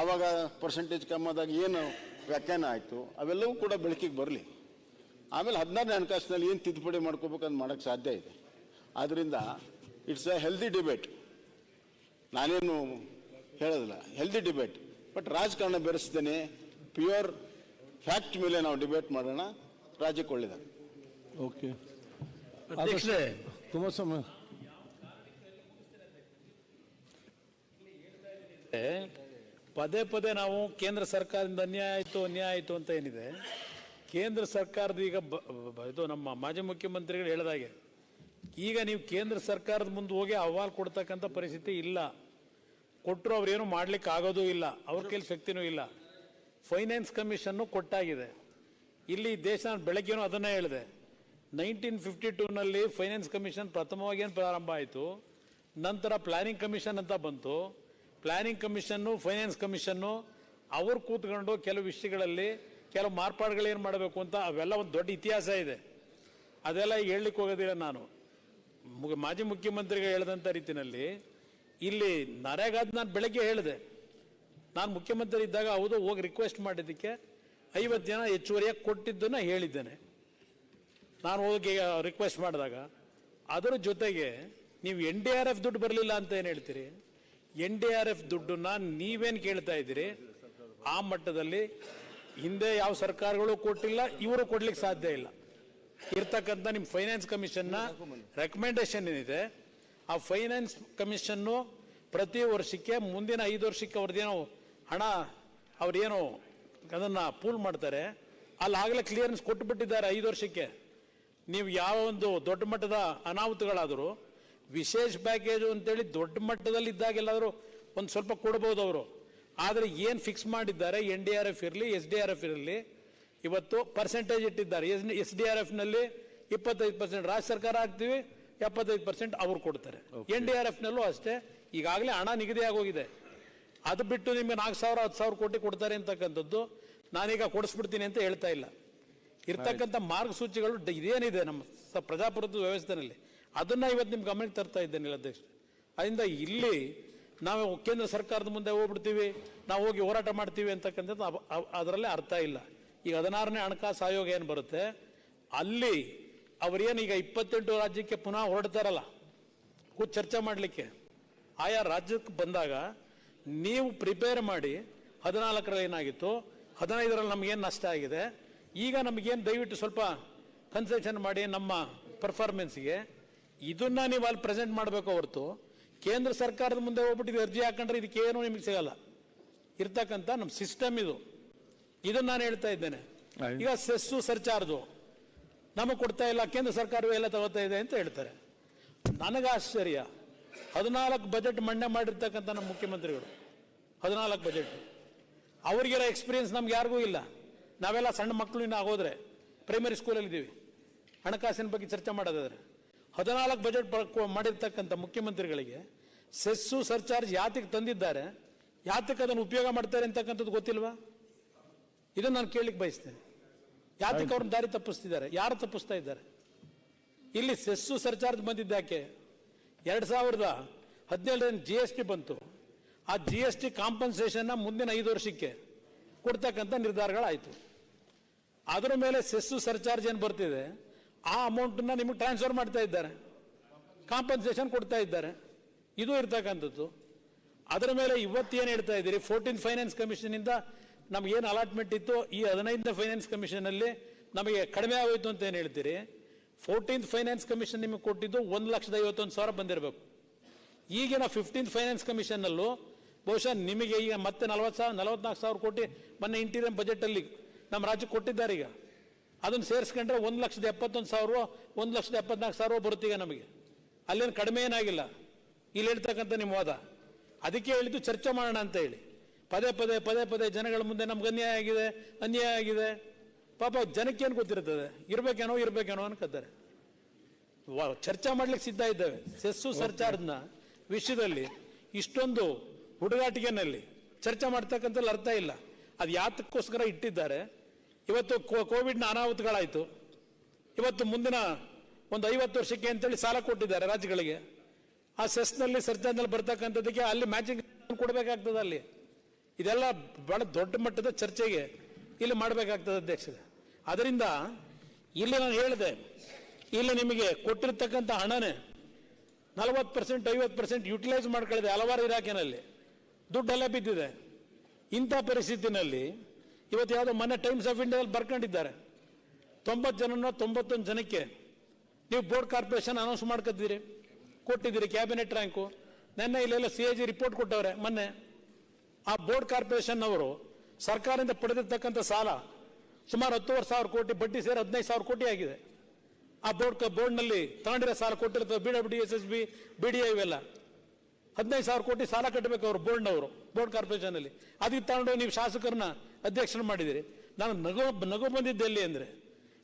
ಆವಾಗ ಪರ್ಸೆಂಟೇಜ್ ಕಮ್ಮಾದಾಗ ಏನು ವ್ಯಾಖ್ಯಾನ ಆಯಿತು ಅವೆಲ್ಲವೂ ಕೂಡ ಬೆಳಕಿಗೆ ಬರಲಿ. ಆಮೇಲೆ ಹದಿನಾರನೇ ಹಣಕಾಸಿನಲ್ಲಿ ಏನು ತಿದ್ದುಪಡಿ ಮಾಡ್ಕೋಬೇಕು ಅಂತ ಮಾಡೋಕ್ಕೆ ಸಾಧ್ಯ ಇದೆ. ಆದ್ದರಿಂದ ಇಟ್ಸ್ ಅ ಹೆಲ್ದಿ ಡಿಬೇಟ್ ನಾನೇನು ಹೇಳೋದಿಲ್ಲ ಹೆಲ್ದಿ ಡಿಬೇಟ್ ಬಟ್ ರಾಜಕಾರಣ ಬೆರೆಸ್ತೇನೆ ಪ್ಯೂರ್ ಫ್ಯಾಕ್ಟ್ ಮೇಲೆ ನಾವು ಡಿಬೇಟ್ ಮಾಡೋಣ ರಾಜ್ಯಕ್ಕೆ ಒಳ್ಳೆಯದಾಗ ಓಕೆ ಅಧ್ಯಕ್ಷರೇ ಕುಮಾರಸ್ವಾಮಿ ಪದೇ ಪದೇ ನಾವು ಕೇಂದ್ರ ಸರ್ಕಾರದಿಂದ ಅನ್ಯಾಯ ಆಯಿತು ಅನ್ಯಾಯ ಆಯಿತು ಅಂತ ಏನಿದೆ? ಕೇಂದ್ರ ಸರ್ಕಾರದ ಈಗ ಇದು ನಮ್ಮ ಮಾಜಿ ಮುಖ್ಯಮಂತ್ರಿಗಳು ಹೇಳಿದಾಗೆ ಈಗ ನೀವು ಕೇಂದ್ರ ಸರ್ಕಾರದ ಮುಂದೆ ಹೋಗಿ ಅಹವಾಲು ಕೊಡ್ತಕ್ಕಂಥ ಪರಿಸ್ಥಿತಿ ಇಲ್ಲ. ಕೊಟ್ಟರು ಅವ್ರೇನು ಮಾಡ್ಲಿಕ್ಕೆ ಆಗೋದೂ ಇಲ್ಲ. ಅವ್ರ ಕೈಲಿ ಶಕ್ತಿನೂ ಇಲ್ಲ. ಫೈನಾನ್ಸ್ ಕಮಿಷನ್ನು ಕೊಟ್ಟಾಗಿದೆ. ಇಲ್ಲಿ ದೇಶ ಬೆಳಗ್ಗೆನೂ ಅದನ್ನೇ ಹೇಳಿದೆ. ನೈನ್ಟೀನ್ ಫಿಫ್ಟಿ ಟೂನಲ್ಲಿ ಫೈನಾನ್ಸ್ ಕಮಿಷನ್ ಪ್ರಥಮವಾಗಿ ಏನು ಪ್ರಾರಂಭ ಆಯಿತು? ನಂತರ ಪ್ಲಾನಿಂಗ್ ಕಮಿಷನ್ ಅಂತ ಬಂತು. ಪ್ಲಾನಿಂಗ್ ಕಮಿಷನ್ನು ಫೈನಾನ್ಸ್ ಕಮಿಷನ್ನು ಅವರು ಕೂತ್ಕೊಂಡು ಕೆಲವು ವಿಷಯಗಳಲ್ಲಿ ಕೆಲವು ಮಾರ್ಪಾಡುಗಳು ಏನು ಮಾಡಬೇಕು ಅಂತ ಅವೆಲ್ಲ ಒಂದು ದೊಡ್ಡ ಇತಿಹಾಸ ಇದೆ. ಅದೆಲ್ಲ ಈಗ ಹೇಳಲಿಕ್ಕೆ ಹೋಗೋದಿಲ್ಲ ನಾನು. ಮಾಜಿ ಮುಖ್ಯಮಂತ್ರಿಗೆ ಹೇಳಿದಂಥ ರೀತಿಯಲ್ಲಿ ಇಲ್ಲಿ ನರೇಗಾದ ನಾನು ಬೆಳಗ್ಗೆ ಹೇಳಿದೆ. ನಾನು ಮುಖ್ಯಮಂತ್ರಿ ಇದ್ದಾಗ ಹೌದು ಹೋಗಿ ರಿಕ್ವೆಸ್ಟ್ ಮಾಡಿದ್ದಕ್ಕೆ ಐವತ್ತು ಜನ ಹೆಚ್ಚುವರಿಯಾಗಿ ಕೊಟ್ಟಿದ್ದನ್ನು ಹೇಳಿದ್ದೇನೆ. ನಾನು ಹೋಗಿ ರಿಕ್ವೆಸ್ಟ್ ಮಾಡಿದಾಗ. ಅದರ ಜೊತೆಗೆ ನೀವು ಎನ್ ಡಿ ಆರ್ ಎಫ್ ದುಡ್ಡು ಬರಲಿಲ್ಲ ಅಂತ ಏನು ಹೇಳ್ತೀರಿ? ಎನ್ ಡಿ ಆರ್ ಎಫ್ ದುಡ್ಡನ್ನ ನೀವೇನು ಕೇಳ್ತಾ ಇದ್ದೀರಿ? ಆ ಮಟ್ಟದಲ್ಲಿ ಹಿಂದೆ ಯಾವ ಸರ್ಕಾರಗಳು ಕೊಟ್ಟಿಲ್ಲ, ಇವರು ಕೊಡ್ಲಿಕ್ಕೆ ಸಾಧ್ಯ ಇಲ್ಲ. ಇರ್ತಕ್ಕಂಥ ನಿಮ್ಮ ಫೈನಾನ್ಸ್ ಕಮಿಷನ್ನ ರೆಕಮೆಂಡೇಶನ್ ಏನಿದೆ, ಆ ಫೈನಾನ್ಸ್ ಕಮಿಷನ್ನು ಪ್ರತಿ ವರ್ಷಕ್ಕೆ, ಮುಂದಿನ ಐದು ವರ್ಷಕ್ಕೆ ಅವ್ರದ್ದೇನೋ ಹಣ, ಅವ್ರೇನು ಅದನ್ನು ಪೂಲ್ ಮಾಡ್ತಾರೆ, ಅಲ್ಲಿ ಆಗಲೇ ಕ್ಲಿಯರೆನ್ಸ್ ಕೊಟ್ಟುಬಿಟ್ಟಿದ್ದಾರೆ ಐದು ವರ್ಷಕ್ಕೆ. ನೀವು ಯಾವ ಒಂದು ದೊಡ್ಡ ಮಟ್ಟದ ಅನಾಹುತಗಳಾದರೂ ವಿಶೇಷ ಪ್ಯಾಕೇಜು ಅಂತೇಳಿ ದೊಡ್ಡ ಮಟ್ಟದಲ್ಲಿ ಇದ್ದಾಗೆಲ್ಲಾದರೂ ಒಂದು ಸ್ವಲ್ಪ ಕೊಡ್ಬೋದು ಅವರು. ಆದರೆ ಏನು ಫಿಕ್ಸ್ ಮಾಡಿದ್ದಾರೆ ಎನ್ ಡಿ ಆರ್ ಎಫ್ ಇರಲಿ ಎಸ್ ಡಿ ಆರ್ ಎಫ್ ಇರಲಿ ಇವತ್ತು ಪರ್ಸೆಂಟೇಜ್ ಇಟ್ಟಿದ್ದಾರೆ. ಎಸ್ ಎಸ್ ಡಿ ಆರ್ ಎಫ್ನಲ್ಲಿ ಇಪ್ಪತ್ತೈದು ಪರ್ಸೆಂಟ್ ರಾಜ್ಯ ಸರ್ಕಾರ ಹಾಕ್ತೀವಿ ಎಪ್ಪತ್ತೈದು ಪರ್ಸೆಂಟ್ ಅವ್ರು ಕೊಡ್ತಾರೆ. ಎನ್ ಡಿ ಆರ್ ಎಫ್ನಲ್ಲೂ ಅಷ್ಟೇ. ಈಗಾಗಲೇ ಹಣ ನಿಗದಿ ಆಗೋಗಿದೆ ಅದು ಬಿಟ್ಟು ನಿಮಗೆ ನಾಲ್ಕು ಸಾವಿರ ಹತ್ತು ಸಾವಿರ ಕೋಟಿ ಕೊಡ್ತಾರೆ ಅಂತಕ್ಕಂಥದ್ದು ನಾನೀಗ ಕೊಡಿಸ್ಬಿಡ್ತೀನಿ ಅಂತ ಹೇಳ್ತಾ ಇಲ್ಲ. ಇರ್ತಕ್ಕಂಥ ಮಾರ್ಗಸೂಚಿಗಳು ಡ- ಇದೇನಿದೆ ನಮ್ಮ ಪ್ರಜಾಪ್ರಭುತ್ವ ವ್ಯವಸ್ಥೆನಲ್ಲಿ? ಅದನ್ನ ಇವತ್ತು ನಿಮ್ಗೆ ಗಮನಕ್ಕೆ ತರ್ತಾ ಇದ್ದೇನೆ ಅಧ್ಯಕ್ಷ. ಅದರಿಂದ ಇಲ್ಲಿ ನಾವು ಕೇಂದ್ರ ಸರ್ಕಾರದ ಮುಂದೆ ಹೋಗ್ಬಿಡ್ತೀವಿ, ನಾವು ಹೋಗಿ ಹೋರಾಟ ಮಾಡ್ತೀವಿ ಅಂತಕ್ಕಂಥದ್ದು ಅದರಲ್ಲೇ ಅರ್ಥ ಇಲ್ಲ. ಈಗ ಹದಿನಾರನೇ ಹಣಕಾಸು ಆಯೋಗ ಏನು ಬರುತ್ತೆ? ಅಲ್ಲಿ ಅವರೇನು ಈಗ ಇಪ್ಪತ್ತೆಂಟು ರಾಜ್ಯಕ್ಕೆ ಪುನಃ ಹೊರಡ್ತಾರಲ್ಲ, ಕೂತ್ ಚರ್ಚೆ ಮಾಡಲಿಕ್ಕೆ. ಆಯಾ ರಾಜ್ಯಕ್ಕೆ ಬಂದಾಗ ನೀವು ಪ್ರಿಪೇರ್ ಮಾಡಿ ಹದಿನಾಲ್ಕರಲ್ಲಿ ಏನಾಗಿತ್ತು? ಹದಿನೈದರಲ್ಲಿ ನಮಗೇನು ನಷ್ಟ ಆಗಿದೆ? ಈಗ ನಮಗೇನು ದಯವಿಟ್ಟು ಸ್ವಲ್ಪ ಕನ್ಸೆಷನ್ ಮಾಡಿ ನಮ್ಮ ಪರ್ಫಾರ್ಮೆನ್ಸ್ಗೆ ಇದನ್ನ ನೀವು ಅಲ್ಲಿ ಪ್ರೆಸೆಂಟ್ ಮಾಡಬೇಕು ಹೊರತು ಕೇಂದ್ರ ಸರ್ಕಾರದ ಮುಂದೆ ಹೋಗ್ಬಿಟ್ಟು ಅರ್ಜಿ ಹಾಕೊಂಡ್ರೆ ಇದಕ್ಕೇನು ನಿಮಗೆ ಸಿಗಲ್ಲ. ಇರ್ತಕ್ಕಂಥ ನಮ್ಮ ಸಿಸ್ಟಮ್ ಇದು. ಇದನ್ನ ನಾನು ಹೇಳ್ತಾ ಇದ್ದೇನೆ. ಈಗ ಸೆಸ್ಸು ಸರ್ಚಾರ್ಜು ನಮಗೆ ಕೊಡ್ತಾ ಇಲ್ಲ ಕೇಂದ್ರ ಸರ್ಕಾರವೇ ಎಲ್ಲ ತಗೋತಾ ಇದೆ ಅಂತ ಹೇಳ್ತಾರೆ. ನನಗೆ ಆಶ್ಚರ್ಯ. ಹದಿನಾಲ್ಕು ಬಜೆಟ್ ಮಂಡನೆ ಮಾಡಿರ್ತಕ್ಕಂಥ ನಮ್ಮ ಮುಖ್ಯಮಂತ್ರಿಗಳು. ಹದಿನಾಲ್ಕು ಬಜೆಟ್ ಅವ್ರಿಗಿರೋ ಎಕ್ಸ್ಪೀರಿಯನ್ಸ್ ನಮ್ಗೆ ಯಾರಿಗೂ ಇಲ್ಲ. ನಾವೆಲ್ಲ ಸಣ್ಣ ಮಕ್ಕಳು ಇನ್ನು ಆಗೋದ್ರೆ ಪ್ರೈಮರಿ ಸ್ಕೂಲಲ್ಲಿ ಇದ್ದೀವಿ. ಹಣಕಾಸಿನ ಬಗ್ಗೆ ಚರ್ಚೆ ಮಾಡೋದಾದ್ರೆ. ಹದಿನಾಲ್ಕು ಬಜೆಟ್ ಮಾಡಿರ್ತಕ್ಕಂಥ ಮುಖ್ಯಮಂತ್ರಿಗಳಿಗೆ ಸೆಸ್ಸು ಸರ್ಚಾರ್ಜ್ ಯಾತಕ್ಕೆ ತಂದಿದ್ದಾರೆ? ಯಾತಕ್ಕೆ ಅದನ್ನು ಉಪಯೋಗ ಮಾಡ್ತಾರೆ ಅಂತಕ್ಕಂಥದ್ದು ಗೊತ್ತಿಲ್ವಾ? ಇದನ್ನು ನಾನು ಕೇಳಲಿಕ್ಕೆ ಬಯಸ್ತೇನೆ. ಯಾತಕ್ಕೆ ಅವ್ರನ್ನ ದಾರಿ ತಪ್ಪಿಸ್ತಿದ್ದಾರೆ? ಯಾರು ತಪ್ಪಿಸ್ತಾ ಇದ್ದಾರೆ? ಇಲ್ಲಿ ಸೆಸ್ಸು ಸರ್ಚಾರ್ಜ್ ಬಂದಿದ್ದಾಕೆ ಎರಡು ಸಾವಿರದ ಹದಿನೇಳರಿಂದ ಜಿ ಎಸ್ ಟಿ ಬಂತು. ಆ ಜಿ ಎಸ್ ಟಿ ಕಾಂಪನ್ಸೇಷನ್ನ ಮುಂದಿನ ಐದು ವರ್ಷಕ್ಕೆ ಕೊಡ್ತಕ್ಕಂಥ ನಿರ್ಧಾರಗಳಾಯಿತು. ಅದರ ಮೇಲೆ ಸೆಸ್ಸು ಸರ್ಚಾರ್ಜ್ ಏನು ಬರ್ತಿದೆ? ಆ ಅಮೌಂಟನ್ನು ನಿಮಗೆ ಟ್ರಾನ್ಸ್ಫರ್ ಮಾಡ್ತಾ ಇದ್ದಾರೆ. ಕಾಂಪನ್ಸೇಷನ್ ಕೊಡ್ತಾ ಇದ್ದಾರೆ. ಇದು ಇರ್ತಕ್ಕಂಥದ್ದು. ಅದರ ಮೇಲೆ ಇವತ್ತೇನು ಹೇಳ್ತಾ ಇದ್ದೀರಿ? ಫೋರ್ಟೀನ್ ಫೈನಾನ್ಸ್ ಕಮಿಷನಿಂದ ನಮಗೇನು ಅಲಾಟ್ಮೆಂಟ್ ಇತ್ತು? ಈ ಹದಿನೈದನೇ ಫೈನಾನ್ಸ್ ಕಮಿಷನಲ್ಲಿ ನಮಗೆ ಕಡಿಮೆ ಆಗೋಯ್ತು ಅಂತ ಏನು ಹೇಳ್ತೀರಿ? ಫೋರ್ಟೀನ್ತ್ ಫೈನಾನ್ಸ್ ಕಮಿಷನ್ ನಿಮಗೆ ಕೊಟ್ಟಿದ್ದು ಒಂದು ಲಕ್ಷದ ಐವತ್ತೊಂದು ಸಾವಿರ ಬಂದಿರಬೇಕು. ಈಗಿನ ಫಿಫ್ಟೀನ್ ಫೈನಾನ್ಸ್ ಕಮಿಷನ್ನಲ್ಲೂ ಬಹುಶಃ ನಿಮಗೆ ಈಗ ಮತ್ತೆ ನಲವತ್ತು ಸಾವಿರ, ನಲವತ್ನಾಲ್ಕು ಸಾವಿರ ಕೋಟಿ ಮೊನ್ನೆ ಇಂಟೀರಿಯಂ ಬಜೆಟಲ್ಲಿ ನಮ್ಮ ರಾಜ್ಯಕ್ಕೆ ಕೊಟ್ಟಿದ್ದಾರೆ ಈಗ. ಅದನ್ನು ಸೇರಿಸ್ಕೊಂಡ್ರೆ ಒಂದು ಲಕ್ಷದ ಎಪ್ಪತ್ತೊಂದು ಸಾವಿರ ಒಂದು ಲಕ್ಷದ ಎಪ್ಪತ್ನಾಲ್ಕು ಸಾವಿರ ಬರುತ್ತೀಗ ನಮಗೆ. ಅಲ್ಲೇನು ಕಡಿಮೆ ಏನಾಗಿಲ್ಲ. ಇಲ್ಲಿ ಹೇಳ್ತಕ್ಕಂಥ ನಿಮ್ಮ ವಾದ. ಅದಕ್ಕೆ ಹೇಳಿದ್ದು ಚರ್ಚೆ ಮಾಡೋಣ ಅಂತ ಹೇಳಿ. ಪದೇ ಪದೇ ಪದೇ ಪದೇ ಜನಗಳ ಮುಂದೆ ನಮ್ಗೆ ಅನ್ಯಾಯ ಆಗಿದೆ ಅನ್ಯಾಯ ಆಗಿದೆ. ಪಾಪ ಜನಕ್ಕೇನು ಗೊತ್ತಿರ್ತದೆ ಇರಬೇಕೇನೋ ಇರಬೇಕೇನೋ ಅನ್ಕೋತಾರೆ ಚರ್ಚೆ ಮಾಡ್ಲಿಕ್ಕೆ ಸಿದ್ಧ ಇದ್ದೇವೆ. ಸೆಸ್ಸು ಸರ್ಚಾರ್ಜ್ನ ವಿಷಯದಲ್ಲಿ ಇಷ್ಟೊಂದು ಹುಡುಗಾಟಿಕೆನಲ್ಲಿ ಚರ್ಚೆ ಮಾಡ್ತಕ್ಕಂಥದ್ದು ಅರ್ಥ ಇಲ್ಲ. ಅದು ಯಾತಕ್ಕೋಸ್ಕರ ಇಟ್ಟಿದ್ದಾರೆ. ಇವತ್ತು ಕೋವಿಡ್ನ ಅನಾಹುತಗಳಾಯಿತು. ಇವತ್ತು ಮುಂದಿನ ಒಂದು ಐವತ್ತು ವರ್ಷಕ್ಕೆ ಅಂತೇಳಿ ಸಾಲ ಕೊಟ್ಟಿದ್ದಾರೆ ರಾಜ್ಯಗಳಿಗೆ. ಆ ಸೆಸ್ನಲ್ಲಿ ಸರ್ಜಾನಲ್ಲಿ ಬರ್ತಕ್ಕಂಥದ್ದಕ್ಕೆ ಅಲ್ಲಿ ಮ್ಯಾಚಿಂಗ್ ಕೊಡಬೇಕಾಗ್ತದೆ ಅಲ್ಲಿ. ಇದೆಲ್ಲ ಬಹಳ ದೊಡ್ಡ ಮಟ್ಟದ ಚರ್ಚೆಗೆ ಇಲ್ಲಿ ಮಾಡಬೇಕಾಗ್ತದೆ ಅಧ್ಯಕ್ಷರೇ ಅದರಿಂದ ಇಲ್ಲಿ ನಾನು ಹೇಳಿದೆ, ಇಲ್ಲಿ ನಿಮಗೆ ಕೊಟ್ಟಿರ್ತಕ್ಕಂಥ ಹಣನೇ ನಲವತ್ತು ಪರ್ಸೆಂಟ್ ಐವತ್ತು ಪರ್ಸೆಂಟ್ ಯುಟಿಲೈಸ್ ಮಾಡ್ಕೊಳ್ಳಿದೆ ಹಲವಾರು ಇಲಾಖೆನಲ್ಲಿ ದುಡ್ಡೆಲ್ಲ ಬಿದ್ದಿದೆ. ಇಂಥ ಪರಿಸ್ಥಿತಿನಲ್ಲಿ ಇವತ್ತು ಯಾವುದೋ ಮೊನ್ನೆ ಟೈಮ್ಸ್ ಆಫ್ ಇಂಡಿಯಾದಲ್ಲಿ ಬರ್ಕೊಂಡಿದ್ದಾರೆ. ತೊಂಬತ್ತು ಜನನ, ತೊಂಬತ್ತೊಂದು ಜನಕ್ಕೆ ನೀವು ಬೋರ್ಡ್ ಕಾರ್ಪೊರೇಷನ್ ಅನೌನ್ಸ್ ಮಾಡ್ಕೊತೀರಿ ಕೊಟ್ಟಿದ್ದೀರಿ ಕ್ಯಾಬಿನೆಟ್ ರ್ಯಾಂಕು ನೆನ್ನೆ ಇಲ್ಲೆಲ್ಲ ಸಿ ಎ ಜಿ ರಿಪೋರ್ಟ್ ಕೊಟ್ಟವ್ರೆ, ಮೊನ್ನೆ. ಆ ಬೋರ್ಡ್ ಕಾರ್ಪೊರೇಷನ್ ಅವರು ಸರ್ಕಾರದಿಂದ ಪಡೆದಿರ್ತಕ್ಕಂಥ ಸಾಲ ಸುಮಾರು ಹತ್ತುವರೆ ಸಾವಿರ ಕೋಟಿ, ಬಡ್ಡಿ ಸೇರಿ ಹದಿನೈದು ಸಾವಿರ ಕೋಟಿ ಆಗಿದೆ. ಆ ಬೋರ್ಡ್ ಬೋರ್ಡ್ನಲ್ಲಿ ತಗೊಂಡಿರೋ ಸಾಲ ಕೊಟ್ಟಿರ್ತದೆ B W S S B B D ಇವೆಲ್ಲ. ಹದಿನೈದು ಸಾವಿರ ಕೋಟಿ ಸಾಲ ಕಟ್ಟಬೇಕು ಅವರು ಬೋರ್ಡ್ನವರು ಬೋರ್ಡ್ ಕಾರ್ಪೊರೇಷನಲ್ಲಿ ಅದಕ್ಕೆ ತಗೊಂಡು ನೀವು ಶಾಸಕರನ್ನ ಅಧ್ಯಕ್ಷರು ಮಾಡಿದ್ದೀರಿ ನಾನು ನಗು ನಗು ಬಂದಿದ್ದೆ ಎಲ್ಲಿ ಅಂದರೆ